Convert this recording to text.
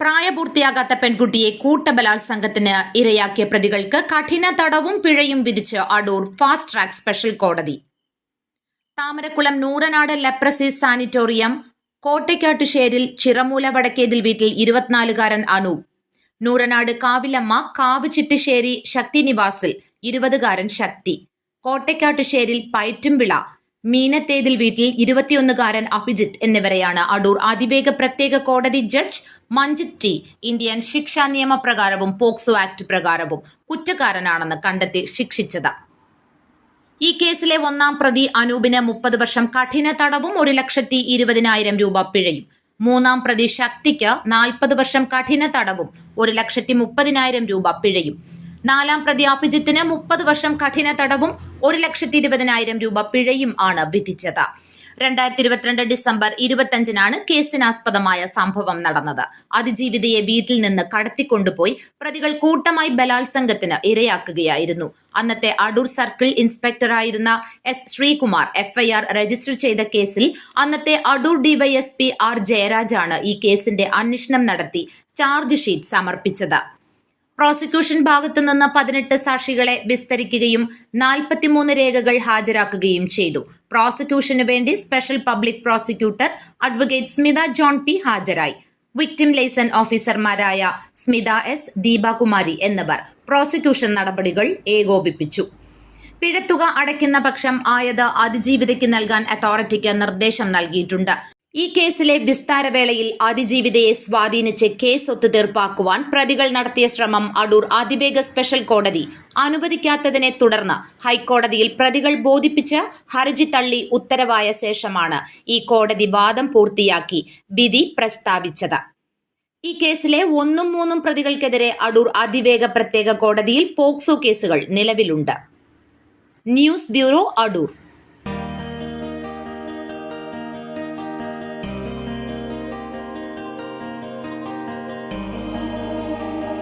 പ്രായപൂർത്തിയാകാത്ത പെൺകുട്ടിയെ കൂട്ടബലാത്സംഗത്തിന് ഇരയാക്കിയ പ്രതികൾക്ക് കഠിന തടവും പിഴയും വിധിച്ച് അടൂർ ഫാസ്റ്റ് ട്രാക്ക് സ്പെഷ്യൽ കോടതി. താമരക്കുളം നൂറനാട് ലെപ്രസി സാനിറ്റോറിയം കോട്ടയ്ക്കാട്ടുശ്ശേരിൽ ചിറമൂല വടക്കേതിൽ വീട്ടിൽ ഇരുപത്തിനാലുകാരൻ അനു. നൂറനാട് കാവിലമ്മ കാവ് ചിട്ടിശ്ശേരി ശക്തി നിവാസിൽ ഇരുപതുകാരൻ ശക്തി. കോട്ടയ്ക്കാട്ടുശ്ശേരിൽ പയറ്റുംവിള മീനത്തേതിൽ വീട്ടിൽ ഇരുപത്തിയൊന്നുകാരൻ അഭിജിത്ത് എന്നിവരെയാണ് അടൂർ അതിവേഗ പ്രത്യേക കോടതി ജഡ്ജ് മഞ്ജിത് ടി. ഇന്ത്യൻ ശിക്ഷാ നിയമപ്രകാരവും പോക്സോ ആക്ട് പ്രകാരവും കുറ്റക്കാരനാണെന്ന് കണ്ടെത്തി ശിക്ഷിച്ചത്. ഈ കേസിലെ ഒന്നാം പ്രതി അനൂപിന് മുപ്പത് വർഷം കഠിന തടവും ഒരു ലക്ഷത്തി ഇരുപതിനായിരം രൂപ പിഴയും. മൂന്നാം പ്രതി ശക്തിക്ക് നാൽപ്പത് വർഷം കഠിന തടവും ഒരു ലക്ഷത്തി മുപ്പതിനായിരം രൂപ പിഴയും. നാലാം പ്രതി അഭിജിത്തിന് മുപ്പത് വർഷം കഠിന തടവും ഒരു ലക്ഷത്തി ഇരുപതിനായിരം രൂപ പിഴയും ആണ് വിധിച്ചത്. രണ്ടായിരത്തി ഇരുപത്തിരണ്ട് ഡിസംബർ ഇരുപത്തഞ്ചിനാണ് കേസിനാസ്പദമായ സംഭവം നടന്നത്. അതിജീവിതയെ വീട്ടിൽ നിന്ന് കടത്തിക്കൊണ്ടുപോയി പ്രതികൾ കൂട്ടമായി ബലാത്സംഗത്തിന് ഇരയാക്കുകയായിരുന്നു. അന്നത്തെ അടൂർ സർക്കിൾ ഇൻസ്പെക്ടറായിരുന്ന എസ് ശ്രീകുമാർ എഫ്ഐആർ രജിസ്റ്റർ ചെയ്ത കേസിൽ അന്നത്തെ അടൂർ ഡിവൈഎസ്പി ആർ ജയരാജാണ് ഈ കേസിന്റെ അന്വേഷണം നടത്തി ചാർജ് ഷീറ്റ് സമർപ്പിച്ചത്. പ്രോസിക്യൂഷൻ ഭാഗത്തു നിന്ന് പതിനെട്ട് സാക്ഷികളെ വിസ്തരിക്കുകയും നാൽപ്പത്തിമൂന്ന് രേഖകൾ ഹാജരാക്കുകയും ചെയ്തു. പ്രോസിക്യൂഷന് വേണ്ടി special public prosecutor advocate Smitha John P ഹാജരായി. വിക്ടിം ലൈസൺ ഓഫീസർമാരായ സ്മിത എസ് ദീപകുമാരി എന്നിവർ പ്രോസിക്യൂഷൻ നടപടികൾ ഏകോപിപ്പിച്ചു. പിഴത്തുക അടയ്ക്കുന്ന പക്ഷം ആയത് അതിജീവിതയ്ക്ക് നൽകാൻ അതോറിറ്റിക്ക് നിർദ്ദേശം നൽകിയിട്ടുണ്ട്. ഈ കേസിലെ വിസ്താരവേളയിൽ അതിജീവിതയെ സ്വാധീനിച്ച് കേസ് ഒത്തുതീർപ്പാക്കുവാൻ പ്രതികൾ നടത്തിയ ശ്രമം അടൂർ അതിവേഗ സ്പെഷ്യൽ കോടതി അനുവദിക്കാത്തതിനെ തുടർന്ന് ഹൈക്കോടതിയിൽ പ്രതികൾ ബോധിപ്പിച്ച് ഹർജി തള്ളി ഉത്തരവായ ശേഷമാണ് ഈ കോടതി വാദം പൂർത്തിയാക്കി വിധി പ്രസ്താവിച്ചത്. ഈ കേസിലെ ഒന്നും മൂന്നും പ്രതികൾക്കെതിരെ അടൂർ അതിവേഗ പ്രത്യേക കോടതിയിൽ പോക്സോ കേസുകൾ നിലവിലുണ്ട്. News bureau Adoor.